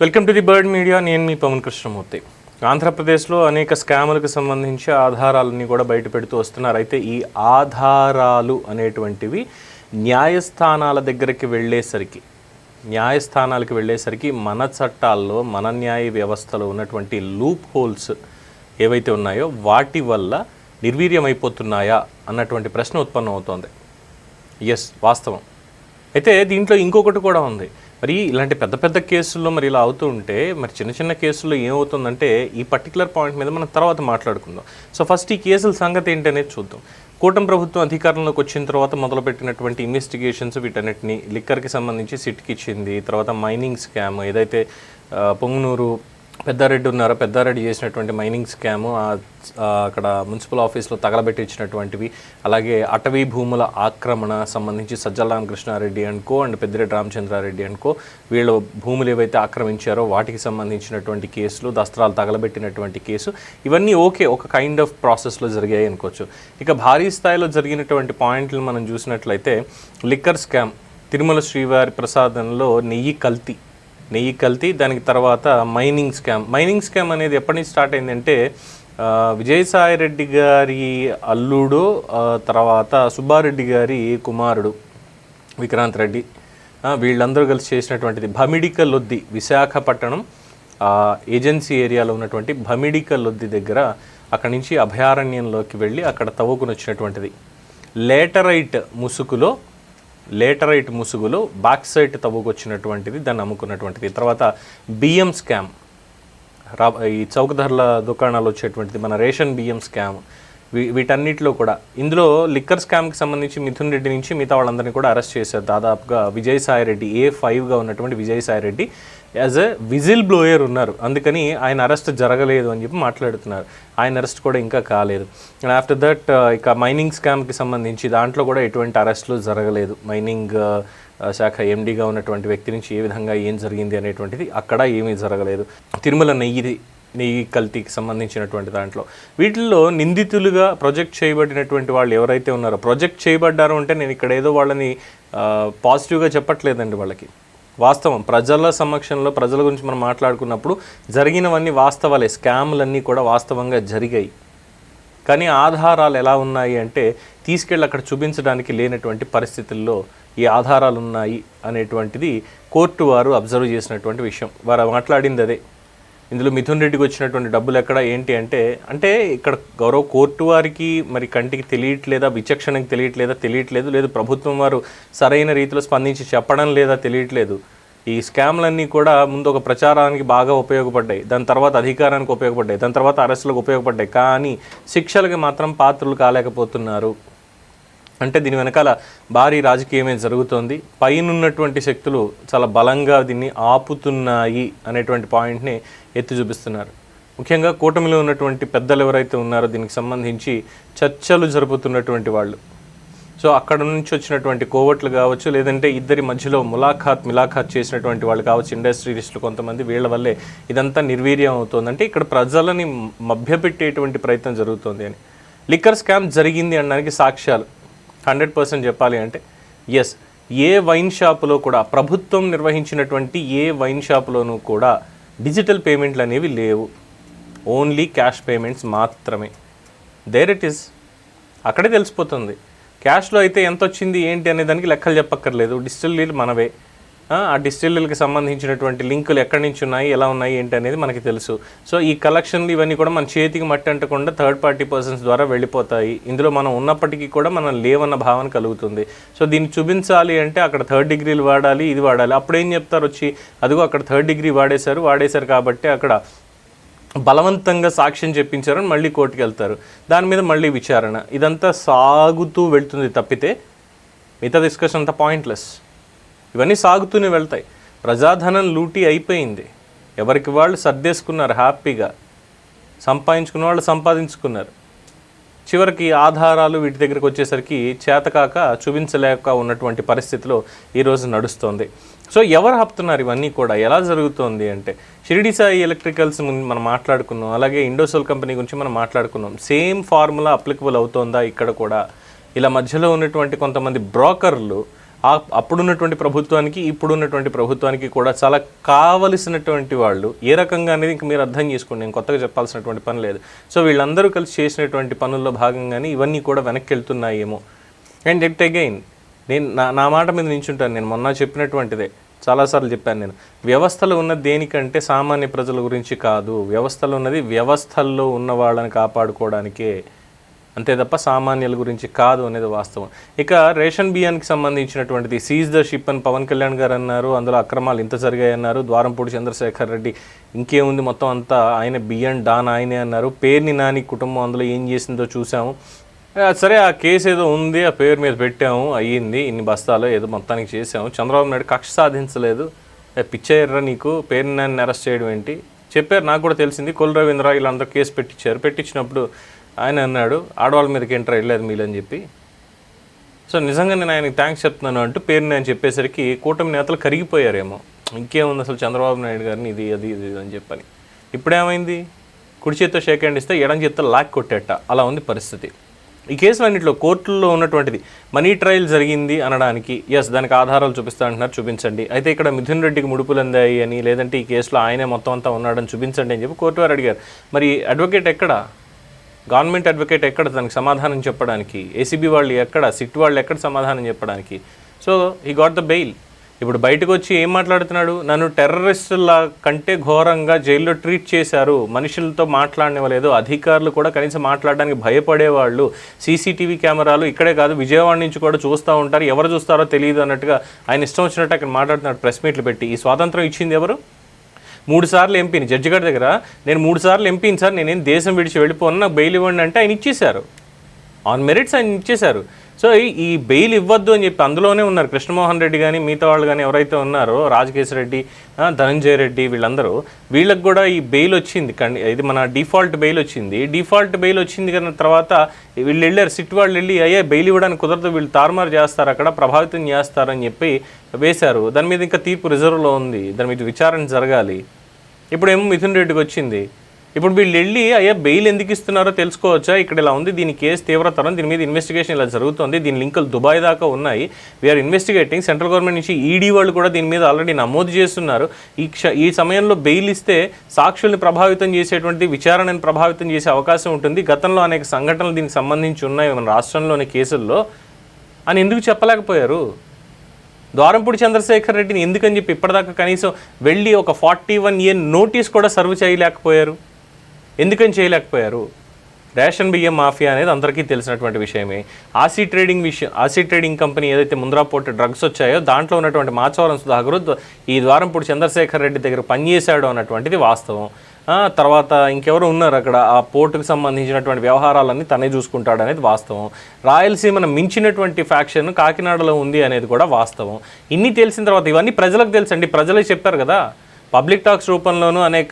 Welcome to the bird media. నేను మీ పవన్ కృష్ణమూర్తి. ఆంధ్రప్రదేశ్లో అనేక స్కాములకు సంబంధించి ఆధారాలన్నీ కూడా బయట పెడుతూ వస్తున్నారు. అయితే ఈ ఆధారాలు అనేటువంటివి న్యాయస్థానాల దగ్గరికి వెళ్ళేసరికి న్యాయస్థానాలకు వెళ్ళేసరికి మన చట్టాల్లో మన న్యాయ వ్యవస్థలో ఉన్నటువంటి లూప్ హోల్స్ ఏవైతే ఉన్నాయో వాటి వల్ల నిర్వీర్యమైపోతున్నాయా అన్నటువంటి ప్రశ్న ఉత్పన్నం అవుతోంది ఎస్ వాస్తవం. అయితే దీంట్లో ఇంకొకటి కూడా ఉంది. మరి ఇలాంటి పెద్ద పెద్ద కేసుల్లో మరి ఇలా అవుతూ ఉంటే మరి చిన్న చిన్న కేసుల్లో ఏమవుతుందంటే ఈ పర్టికులర్ పాయింట్ మీద మనం తర్వాత మాట్లాడుకుందాం. సో ఫస్ట్ ఈ కేసుల సంగతి ఏంటనేది చూద్దాం. కూటమి ప్రభుత్వం అధికారంలోకి వచ్చిన తర్వాత మొదలుపెట్టినటువంటి ఇన్వెస్టిగేషన్స్ వీటన్నిటిని లిక్కర్కి సంబంధించి సిట్కి ఇచ్చింది తర్వాత మైనింగ్ స్కామ్ ఏదైతే పొంగునూరు పెద్దారెడ్డి ఉన్నారు? పెద్దారెడ్డి చేసినటువంటి మైనింగ్ స్కాము అక్కడ మున్సిపల్ ఆఫీస్లో తగలబెట్టించినటువంటివి అలాగే అటవీ భూముల ఆక్రమణ సంబంధించి సజ్జల రామకృష్ణారెడ్డి అనుకో అండ్ పెద్దిరెడ్డి రామచంద్రారెడ్డి అనుకో వీళ్ళు భూములు ఏవైతే ఆక్రమించారో వాటికి సంబంధించినటువంటి కేసులు దస్త్రాలు తగలబెట్టినటువంటి కేసు ఇవన్నీ ఓకే ఒక కైండ్ ఆఫ్ ప్రాసెస్లో జరిగాయి అనుకోవచ్చు. ఇక భారీ స్థాయిలో జరిగినటువంటి పాయింట్లు మనం చూసినట్లయితే లిక్కర్ స్కామ్ తిరుమల శ్రీవారి ప్రసాదంలో నెయ్యి కల్తీ. నెయ్యి కల్తీ దానికి తర్వాత మైనింగ్ స్కామ్. మైనింగ్ స్కామ్ అనేది ఎప్పటి నుంచి స్టార్ట్ అయిందంటే విజయసాయి రెడ్డి గారి అల్లుడు తర్వాత సుబ్బారెడ్డి గారి కుమారుడు విక్రాంత్ రెడ్డి. వీళ్ళందరూ కలిసి చేసినటువంటిది భమిడిక లొద్ది విశాఖపట్నం ఏజెన్సీ ఏరియాలో ఉన్నటువంటి భమిడిక లొద్ది దగ్గర అక్కడి నుంచి అభయారణ్యంలోకి వెళ్ళి అక్కడ తవ్వుకుని వచ్చినటువంటిది. లేటరైట్ ముసుగులో లేటరైట్ ముసుగులో బాక్సైట్ తవ్వుకొచ్చినటువంటిది దాన్ని అమ్ముకున్నటువంటిది. తర్వాత బియ్యం స్కామ్. రా ఈ చౌక ధరల దుకాణాలు వచ్చేటువంటిది మన రేషన్ బియ్యం స్కామ్. వీ- వీటన్నిటిలో కూడా. ఇందులో లిక్కర్ స్కామ్కి సంబంధించి మిథున్ రెడ్డి నుంచి మిగతా వాళ్ళందరినీ కూడా అరెస్ట్ చేశారు. దాదాపుగా విజయసాయి రెడ్డి ఏ ఫైవ్గా ఉన్నటువంటి Vijayasai Reddy. As a whistleblower ఉన్నారు. అందుకని ఆయన అరెస్ట్ జరగలేదు అని చెప్పి మాట్లాడుతున్నారు. ఆయన అరెస్ట్ కూడా ఇంకా కాలేదు. అండ్ ఆఫ్టర్ దట్ ఇక మైనింగ్ స్కామ్కి సంబంధించి దాంట్లో కూడా ఎటువంటి అరెస్టులు జరగలేదు. మైనింగ్ uh, శాఖ ఎండీగా ఉన్నటువంటి వ్యక్తి నుంచి ఏ విధంగా ఏం జరిగింది అనేటువంటిది అక్కడ ఏమీ జరగలేదు. తిరుమల నెయ్యి నెయ్యి కల్తీకి సంబంధించినటువంటి దాంట్లో. వీటిల్లో నిందితులుగా ప్రొజెక్ట్ చేయబడినటువంటి వాళ్ళు ఎవరైతే ఉన్నారో ప్రొజెక్ట్ చేయబడ్డారు అంటే నేను ఇక్కడ ఏదో వాళ్ళని పాజిటివ్గా చెప్పట్లేదండి వాళ్ళకి. వాస్తవం. ప్రజల సమక్షంలో ప్రజల గురించి మనం మాట్లాడుకున్నప్పుడు జరిగినవన్నీ వాస్తవాలే. స్కామ్లన్నీ కూడా వాస్తవంగా జరిగాయి. కానీ ఆధారాలు ఎలా ఉన్నాయి అంటే తీసుకెళ్ళి అక్కడ చూపించడానికి లేనటువంటి పరిస్థితుల్లో ఈ ఆధారాలు ఉన్నాయి అనేటువంటిది కోర్టు వారు అబ్జర్వ్ చేసినటువంటి విషయం. వారు మాట్లాడింది అదే. ఇందులో మిథున్ రెడ్డికి వచ్చినటువంటి డబ్బులు ఎక్కడ ఏంటి అంటే అంటే ఇక్కడ గౌరవ కోర్టు వారికి మరి కంటికి తెలియట్లేదా విచక్షణకి తెలియట్లేదా తెలియట్లేదు లేదు ప్రభుత్వం వారు సరైన రీతిలో స్పందించి చెప్పడం లేదా తెలియట్లేదు. ఈ స్కామ్లన్నీ కూడా ముందు ఒక ప్రచారానికి బాగా ఉపయోగపడ్డాయి. దాని తర్వాత అధికారానికి ఉపయోగపడ్డాయి. దాని తర్వాత అరెస్టులకు ఉపయోగపడ్డాయి. కానీ శిక్షలకి మాత్రం పాత్రలు కాలేకపోతున్నారు. అంటే దీని వెనకాల భారీ రాజకీయమే జరుగుతోంది. పైనున్నటువంటి శక్తులు చాలా బలంగా దీన్ని ఆపుతున్నాయి అనేటువంటి పాయింట్ని ఎత్తి చూపిస్తున్నారు. ముఖ్యంగా కూటమిలో ఉన్నటువంటి పెద్దలు ఎవరైతే ఉన్నారో దీనికి సంబంధించి చర్చలు జరుపుతున్నటువంటి వాళ్ళు. సో అక్కడ నుంచి వచ్చినటువంటి కోవట్లు కావచ్చు లేదంటే ఇద్దరి మధ్యలో ములాఖాత్ మిలాఖాత్ చేసినటువంటి వాళ్ళు కావచ్చు ఇండస్ట్రియలిస్టులు కొంతమంది వీళ్ళ వల్లే ఇదంతా నిర్వీర్యం అవుతుంది. అంటే ఇక్కడ ప్రజలని మభ్యపెట్టేటువంటి ప్రయత్నం జరుగుతుంది అని. లిక్కర్ స్కామ్ జరిగింది అనడానికి సాక్ష్యాలు. హండ్రెడ్ పర్సెంట్ చెప్పాలి అంటే ఎస్ ఏ వైన్ షాపులో కూడా ప్రభుత్వం నిర్వహించినటువంటి ఏ వైన్ షాపులోనూ కూడా డిజిటల్ పేమెంట్లు అనేవి లేవు. ఓన్లీ క్యాష్ పేమెంట్స్ మాత్రమే. దేర్ ఇట్ ఈస్ అక్కడే తెలిసిపోతుంది. క్యాష్లో అయితే ఎంత వచ్చింది ఏంటి అనే దానికి లెక్కలు చెప్పక్కర్లేదు. డిస్టిల్లీలు మనవే. ఆ ఆ డిస్టిల్లీలకు సంబంధించినటువంటి లింకులు ఎక్కడి నుంచి ఉన్నాయి ఎలా ఉన్నాయి ఏంటి అనేది మనకి తెలుసు. సో ఈ కలెక్షన్లు ఇవన్నీ కూడా మన చేతికి మట్టి అంటకుండా థర్డ్ పార్టీ పర్సన్స్ ద్వారా వెళ్ళిపోతాయి. ఇందులో మనం ఉన్నప్పటికీ కూడా మనం లేవన్న భావన కలుగుతుంది. సో దీన్ని చూపించాలి అంటే అక్కడ థర్డ్ డిగ్రీలు వాడాలి ఇది వాడాలి. అప్పుడు ఏం చెప్తారు వచ్చి అదిగో అక్కడ థర్డ్ డిగ్రీ వాడేశారు వాడేశారు కాబట్టి అక్కడ బలవంతంగా సాక్ష్యం చెప్పించారని మళ్ళీ కోర్టుకి వెళ్తారు. దాని మీద మళ్ళీ విచారణ. ఇదంతా సాగుతూ వెళ్తుంది తప్పితే మిగతా డిస్కషన్ అంతా పాయింట్లెస్ ఇవన్నీ సాగుతూనే వెళ్తాయి. ప్రజాధనం లూటీ అయిపోయింది. ఎవరికి వాళ్ళు సర్దేసుకున్నారు హ్యాపీగా. సంపాదించుకున్న వాళ్ళు సంపాదించుకున్నారు. చివరికి ఆధారాలు వీటి దగ్గరికి వచ్చేసరికి చేతకాక చూపించలేక ఉన్నటువంటి పరిస్థితిలో ఈరోజు నడుస్తోంది. సో ఎవరు హప్తున్నారు ఇవన్నీ కూడా? ఎలా జరుగుతోంది అంటే షిరిడి సాయి ఎలక్ట్రికల్స్ ముందు మనం మాట్లాడుకున్నాం. అలాగే ఇండోసోల్ కంపెనీ గురించి మనం మాట్లాడుకున్నాం. సేమ్ ఫార్ములా అప్లికబుల్ అవుతోందా ఇక్కడ కూడా? ఇలా మధ్యలో ఉన్నటువంటి కొంతమంది బ్రోకర్లు ఆ అప్పుడున్నటువంటి ప్రభుత్వానికి ఇప్పుడున్నటువంటి ప్రభుత్వానికి కూడా చాలా కావలసినటువంటి వాళ్ళు ఏ రకంగా అనేది ఇంక మీరు అర్థం చేసుకోండి. నేను కొత్తగా చెప్పాల్సినటువంటి పని లేదు. సో వీళ్ళందరూ కలిసి చేసినటువంటి పనుల్లో భాగంగానే ఇవన్నీ కూడా వెనక్కి వెళ్తున్నాయేమో అండ్ ఎట్ అగైన్ నేను నా నా మాట మీద నించుంటాను. నేను మొన్న చెప్పినటువంటిదే. చాలాసార్లు చెప్పాను నేను. వ్యవస్థలో ఉన్న దేనికంటే సామాన్య ప్రజల గురించి కాదు వ్యవస్థలో ఉన్నది వ్యవస్థల్లో ఉన్న వాళ్ళని కాపాడుకోవడానికే అంతే తప్ప సామాన్యుల గురించి కాదు అనేది వాస్తవం. ఇక రేషన్ బియ్యానికి సంబంధించినటువంటిది సీజ్ ద షిప్ అని పవన్ కళ్యాణ్ గారు అన్నారు. అందులో అక్రమాలు ఇంత జరిగాయన్నారు. ద్వారంపూడి చంద్రశేఖర్ రెడ్డి ఇంకేముంది మొత్తం అంతా ఆయన బియ్యం డాన్ ఆయనే అన్నారు. పేర్ని నాని కుటుంబం అందులో ఏం చేసిందో చూసాము సరే ఆ కేసు ఏదో ఉంది ఆ పేరు మీద పెట్టాము అయ్యింది ఇన్ని బస్తాలు ఏదో మొత్తానికి చేసాము చంద్రబాబు నాయుడు కక్ష సాధించలేదు. ఏ, పిచ్చయ్యర్రా నీకు? పేరు నన్ను అరెస్ట్ చేయడం ఏంటి? చెప్పారు నాకు కూడా తెలిసింది. కొల్ రవీంద్ర వీళ్ళందరూ కేసు పెట్టించారు. పెట్టించినప్పుడు ఆయన అన్నాడు ఆడవాళ్ళ మీదకి ఎంటర్ వెళ్ళలేదు మీలని చెప్పి. సో నిజంగా నేను ఆయనకి థ్యాంక్స్ చెప్తున్నాను అంటూ పేరు నేను చెప్పేసరికి కూటమి నేతలు కరిగిపోయారేమో. ఇంకేముంది అసలు చంద్రబాబు నాయుడు గారిని ఇది అది ఇది అని చెప్పని. ఇప్పుడేమైంది? కుడి చేత్తో షేక్ హ్యాండ్ ఇస్తే ఎడం చేత్తో లాక్ కొట్టేట. అలా ఉంది పరిస్థితి. ఈ కేసులన్నింటిలో కోర్టుల్లో ఉన్నటువంటిది మనీ ట్రయల్ జరిగింది అనడానికి ఎస్ దానికి ఆధారాలు చూపిస్తా అంటున్నారు చూపించండి. అయితే ఇక్కడ మిథున్ రెడ్డికి ముడుపులు అందాయి అని లేదంటే ఈ కేసులో ఆయనే మొత్తం అంతా ఉన్నాడని చూపించండి అని చెప్పి కోర్టు వారు అడిగారు. మరి అడ్వకేట్ ఎక్కడ? గవర్నమెంట్ అడ్వకేట్ ఎక్కడ దానికి సమాధానం చెప్పడానికి? ఏసీబీ వాళ్ళు ఎక్కడ? సిట్ వాళ్ళు ఎక్కడ సమాధానం చెప్పడానికి? సో ఈ గాట్ ద బెయిల్ ఇప్పుడు బయటకు వచ్చి ఏం మాట్లాడుతున్నాడు? నన్ను టెర్రరిస్టుల కంటే ఘోరంగా జైల్లో ట్రీట్ చేశారు. మనుషులతో మాట్లాడనివ్వలేదు. అధికారులు కూడా కనీసం మాట్లాడడానికి భయపడేవాళ్ళు. సీసీటీవీ కెమెరాలు ఇక్కడే కాదు విజయవాడ నుంచి కూడా చూస్తూ ఉంటారు. ఎవరు చూస్తారో తెలియదు అన్నట్టుగా ఆయన ఇష్టం వచ్చినట్టు అక్కడ మాట్లాడుతున్నాడు ప్రెస్ మీట్లు పెట్టి. ఈ స్వాతంత్రం ఇచ్చింది ఎవరు? మూడు సార్లు ఎంపీని. జడ్జి గారి దగ్గర నేను మూడు సార్లు ఎంపీని సార్ నేనేం దేశం విడిచి వెళ్ళిపోను నాకు బెయిల్ ఇవ్వండి అంటే ఆయన ఇచ్చేశారు. ఆన్ మెరిట్స్ ఆయన ఇచ్చేశారు. సో ఈ- ఈ బెయిల్ ఇవ్వద్దు అని చెప్పి అందులోనే ఉన్నారు కృష్ణమోహన్ రెడ్డి కానీ మిగతా వాళ్ళు కానీ ఎవరైతే ఉన్నారో రాజకేశ్ రెడ్డి ధనంజయ రెడ్డి వీళ్ళందరూ వీళ్ళకి కూడా ఈ బెయిల్ వచ్చింది. కండి ఇది మన డిఫాల్ట్ బెయిల్ వచ్చింది. డిఫాల్ట్ బెయిల్ వచ్చింది కానీ తర్వాత వీళ్ళు వెళ్ళారు. సిట్ వాళ్ళు వెళ్ళి అయ్యే బెయిల్ ఇవ్వడానికి కుదరదు వీళ్ళు తారుమారు చేస్తారు అక్కడ ప్రభావితం చేస్తారని చెప్పి వేశారు. దాని మీద ఇంకా తీర్పు రిజర్వ్లో ఉంది. దాని మీద విచారణ జరగాలి. ఇప్పుడేమో మిథున్ రెడ్డికి వచ్చింది. ఇప్పుడు వీళ్ళు వెళ్ళి అయ్యా బెయిల్ ఎందుకు ఇస్తున్నారో తెలుసుకోవచ్చా? ఇక్కడ ఇలా ఉంది దీని కేసు తీవ్రతరం దీని మీద ఇన్వెస్టిగేషన్ ఇలా జరుగుతుంది దీని లింకులు దుబాయ్ దాకా ఉన్నాయి. వీఆర్ ఇన్వెస్టిగేటింగ్ సెంట్రల్ గవర్నమెంట్ నుంచి ఈడీ వాళ్ళు కూడా దీని మీద ఆల్రెడీ నమోదు చేస్తున్నారు. ఈ క్ష ఈ సమయంలో బెయిల్ ఇస్తే సాక్షుల్ని ప్రభావితం చేసేటువంటి విచారణను ప్రభావితం చేసే అవకాశం ఉంటుంది. గతంలో అనేక సంఘటనలు దీనికి సంబంధించి ఉన్నాయి మన రాష్ట్రంలోని కేసుల్లో. అని ఎందుకు చెప్పలేకపోయారు? ద్వారంపూడి చంద్రశేఖర్ రెడ్డిని ఎందుకని చెప్పి ఇప్పటిదాకా కనీసం వెళ్ళి ఒక ఫార్టీ వన్ ఇయర్ నోటీస్ కూడా సర్వ్ చేయలేకపోయారు? ఎందుకని చేయలేకపోయారు? రేషన్ బియ్యం మాఫియా అనేది అందరికీ తెలిసినటువంటి విషయమే. ఆసీ ట్రేడింగ్ విషయం ఆసీ ట్రేడింగ్ కంపెనీ ఏదైతే ముంద్రాపోర్ట డ్రగ్స్ వచ్చాయో దాంట్లో ఉన్నటువంటి మాచవరం సుధాకర్ ఈ ద్వారంపూడి చంద్రశేఖర్ రెడ్డి దగ్గర పనిచేశాడు అన్నటువంటిది వాస్తవం. తర్వాత ఇంకెవరు ఉన్నారు అక్కడ. ఆ పోర్టుకు సంబంధించినటువంటి వ్యవహారాలన్నీ తనే చూసుకుంటాడు అనేది వాస్తవం. రాయలసీమను మించినటువంటి ఫ్యాక్షన్ కాకినాడలో ఉంది అనేది కూడా వాస్తవం. ఇన్ని తెలిసిన తర్వాత ఇవన్నీ ప్రజలకు తెలుసండి. ప్రజలే చెప్పారు కదా. పబ్లిక్ టాక్స్ రూపంలోనూ అనేక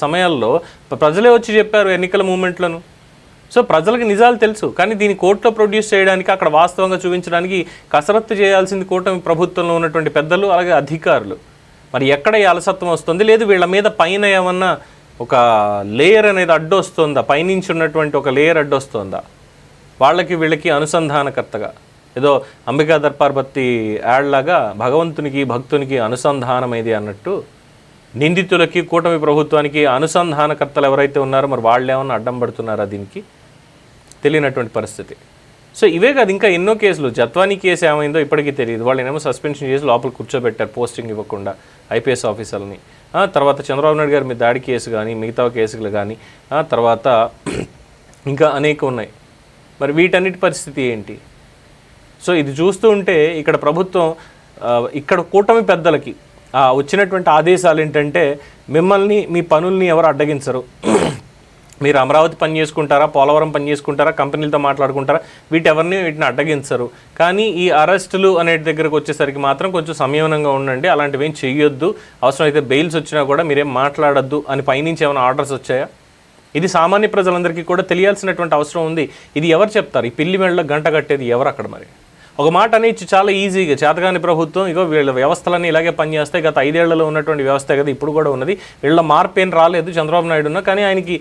సమయాల్లో ప్రజలే వచ్చి చెప్పారు ఎన్నికల మూమెంట్లను. సో ప్రజలకు నిజాలు తెలుసు. కానీ దీన్ని కోర్టులో ప్రొడ్యూస్ చేయడానికి అక్కడ వాస్తవంగా చూపించడానికి కసరత్తు చేయాల్సింది కూటమి ప్రభుత్వంలో ఉన్నటువంటి పెద్దలు అలాగే అధికారులు. మరి ఎక్కడ ఈ అలసత్వం వస్తుంది? లేదు వీళ్ళ మీద పైన ఏమన్నా ఒక లేయర్ అనేది అడ్డొస్తుందా? పైనుంచి ఉన్నటువంటి ఒక లేయర్ అడ్డొస్తుందా? వాళ్ళకి వీళ్ళకి అనుసంధానకర్తగా. ఏదో అంబికా దర్పార్బత్తి యాడ్లాగా యాడ్ లాగా భగవంతునికి భక్తునికి అనుసంధానం అన్నట్టు నిందితులకి కూటమి ప్రభుత్వానికి అనుసంధానకర్తలు ఎవరైతే ఉన్నారో మరి వాళ్ళు ఏమన్నా అడ్డం పడుతున్నారా దీనికి? తెలియనటువంటి పరిస్థితి. సో ఇవే కాదు ఇంకా ఎన్నో కేసులు. జత్వానీ కేసు ఏమైందో ఇప్పటికీ తెలియదు. వాళ్ళనేమో సస్పెన్షన్ చేసి లోపల కూర్చోబెట్టారు పోస్టింగ్ ఇవ్వకుండా ఐపీఎస్ ఆఫీసర్ని తర్వాత చంద్రబాబు నాయుడు గారి మీద దాడి కేసు కానీ మిగతా కేసులు కానీ తర్వాత ఇంకా అనేక ఉన్నాయి. మరి వీటన్నిటి పరిస్థితి ఏంటి? సో ఇది చూస్తూ ఉంటే ఇక్కడ ప్రభుత్వం ఇక్కడ కూటమి పెద్దలకి వచ్చినటువంటి ఆదేశాలు ఏంటంటే మిమ్మల్ని మీ పనుల్ని ఎవరు అడ్డగించరు. మీరు అమరావతి పని చేసుకుంటారా పోలవరం పని చేసుకుంటారా కంపెనీలతో మాట్లాడుకుంటారా వీటెవరిని వీటిని అడ్డగించరు. కానీ ఈ అరెస్టులు అనే దగ్గరకు వచ్చేసరికి మాత్రం కొంచెం సంయమనంగా ఉండండి అలాంటివి ఏం చెయ్యొద్దు. అవసరమైతే బెయిల్స్ వచ్చినా కూడా మీరేం మాట్లాడొద్దు అని పైనుంచి ఏమైనా ఆర్డర్స్ వచ్చాయా? ఇది సామాన్య ప్రజలందరికీ కూడా తెలియాల్సినటువంటి అవసరం ఉంది. ఇది ఎవరు చెప్తారు? ఈ పిల్లి మెళ్ళ గంట కట్టేది ఎవరు అక్కడ మరి? ఒక మాట అనేది చాలా ఈజీగా చేతగాని ప్రభుత్వం ఇగో వీళ్ళ వ్యవస్థలన్నీ ఇలాగే పనిచేస్తాయి. గత ఐదేళ్ళలో ఉన్నటువంటి వ్యవస్థ కదా ఇప్పుడు కూడా ఉన్నది. వీళ్ళ మార్పు ఏం రాలేదు చంద్రబాబు నాయుడున్న కానీ ఆయనకి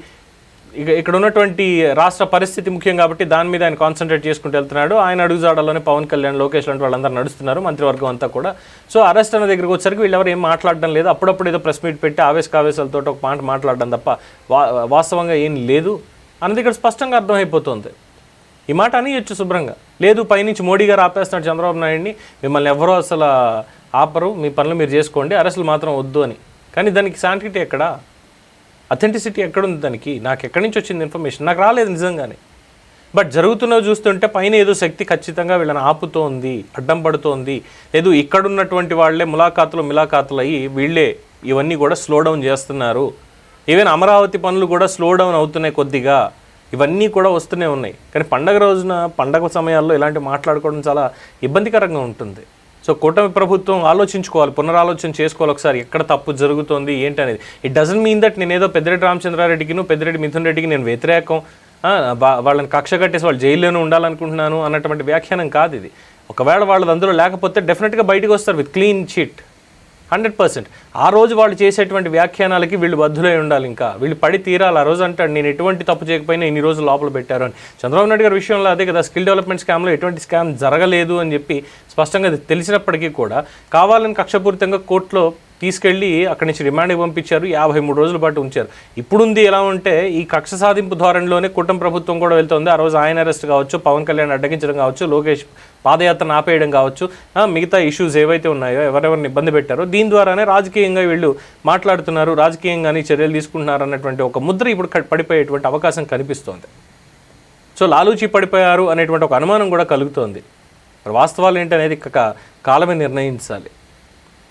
ఇక ఇక్కడ ఉన్నటువంటి రాష్ట్ర పరిస్థితి ముఖ్యం కాబట్టి దాని మీద ఆయన కాన్సన్ట్రేట్ చేసుకుంటూ వెళ్తున్నాడు. ఆయన అడుగుజాడలోనే పవన్ కళ్యాణ్ లోకేష్ లాంటి వాళ్ళందరూ నడుస్తున్నారు మంత్రివర్గం అంతా కూడా. సో అరెస్ట్ అన్న దగ్గరికి వచ్చరికి వీళ్ళెవరు ఏం మాట్లాడడం లేదు. అప్పుడప్పుడు ఏదో ప్రెస్ మీట్ పెట్టి ఆవేశ కావేశాలతో ఒక మాట మాట్లాడడం తప్ప వా వాస్తవంగా ఏం లేదు అన్నది ఇక్కడ స్పష్టంగా అర్థమైపోతుంది. ఈ మాట అనియొచ్చు శుభ్రంగా. లేదు పైనుంచి మోడీ గారు ఆపేస్తున్నాడు చంద్రబాబు నాయుడిని. మిమ్మల్ని ఎవరో అసలు ఆపరు. మీ పనులు మీరు చేసుకోండి. అరెస్టులు మాత్రం వద్దు అని. కానీ దానికి శాంటిటీ ఎక్కడా? అథెంటిసిటీ ఎక్కడుంది దానికి? నాకు ఎక్కడి నుంచి వచ్చింది ఇన్ఫర్మేషన్ నాకు రాలేదు నిజంగానే. బట్ జరుగుతున్నవి చూస్తుంటే పైన ఏదో శక్తి ఖచ్చితంగా వీళ్ళని ఆపుతోంది అడ్డం పడుతోంది. లేదు ఇక్కడున్నటువంటి వాళ్ళే ములాఖాతులు మిలాఖాతులు అయ్యి వీళ్ళే ఇవన్నీ కూడా స్లో డౌన్ చేస్తున్నారు. ఈవెన్ అమరావతి పనులు కూడా స్లో డౌన్ అవుతున్నాయి కొద్దిగా. ఇవన్నీ కూడా వస్తూనే ఉన్నాయి. కానీ పండగ రోజున పండగ సమయాల్లో ఇలాంటి మాట్లాడుకోవడం చాలా ఇబ్బందికరంగా ఉంటుంది. సో కూటమి ప్రభుత్వం ఆలోచించుకోవాలి పునరాలోచన చేసుకోవాలి ఒకసారి. ఎక్కడ తప్పు జరుగుతోంది ఏంటి అనేది ఇట్ డజన్ మీన్ దట్ నేను ఏదో పెద్దిరెడ్డి రామచంద్రారెడ్డికిను పెద్దిరెడ్డి మిథున్ రెడ్డికి నేను వ్యతిరేకం. వాళ్ళని కక్ష కట్టేసి వాళ్ళు జైల్లోనే ఉండాలనుకుంటున్నాను అన్నటువంటి వ్యాఖ్యానం కాదు ఇది. ఒకవేళ వాళ్ళది అందులో లేకపోతే డెఫినెట్గా బయటకు వస్తారు with clean chit hundred percent. ఆ రోజు వాళ్ళు చేసేటువంటి వ్యాఖ్యానాలకి వీళ్ళు బద్దులై ఉండాలి ఇంకా. వీళ్ళు పడి తీరాలి. ఆ రోజు అంటాడు నేను ఎటువంటి తప్పు చేయకపోయినా ఇన్ని రోజులు లోపల పెట్టారు అని. చంద్రబాబు నాయుడు గారి విషయంలో అదే కదా స్కిల్ డెవలప్మెంట్ స్కామ్లో ఎటువంటి స్కామ్ జరగలేదు అని చెప్పి స్పష్టంగా తెలిసినప్పటికీ కూడా కావాలని కక్షపూరితంగా కోర్టులో తీసుకెళ్ళి అక్కడి నుంచి రిమాండ్కి పంపించారు. యాభై మూడు రోజుల పాటు ఉంచారు. ఇప్పుడుంది ఎలా ఉంటే ఈ కక్ష సాధింపు ధోరణిలోనే కుటుంబ ప్రభుత్వం కూడా వెళ్తుంది. ఆ రోజు ఆయన అరెస్ట్ కావచ్చు పవన్ కళ్యాణ్ అడ్డగించడం కావచ్చు లోకేష్ పాదయాత్రను ఆపేయడం కావచ్చు మిగతా ఇష్యూస్ ఏవైతే ఉన్నాయో ఎవరెవరిని ఇబ్బంది పెట్టారో దీని ద్వారానే రాజకీయంగా వీళ్ళు మాట్లాడుతున్నారు. రాజకీయంగానే చర్యలు తీసుకుంటున్నారు అన్నటువంటి ఒక ముద్ర ఇప్పుడు పడిపోయేటువంటి అవకాశం కనిపిస్తోంది. సో లాలూచి పడిపోయారు అనేటువంటి ఒక అనుమానం కూడా కలుగుతోంది. వాస్తవాలు ఏంటి అనేది కాలమే నిర్ణయించాలి.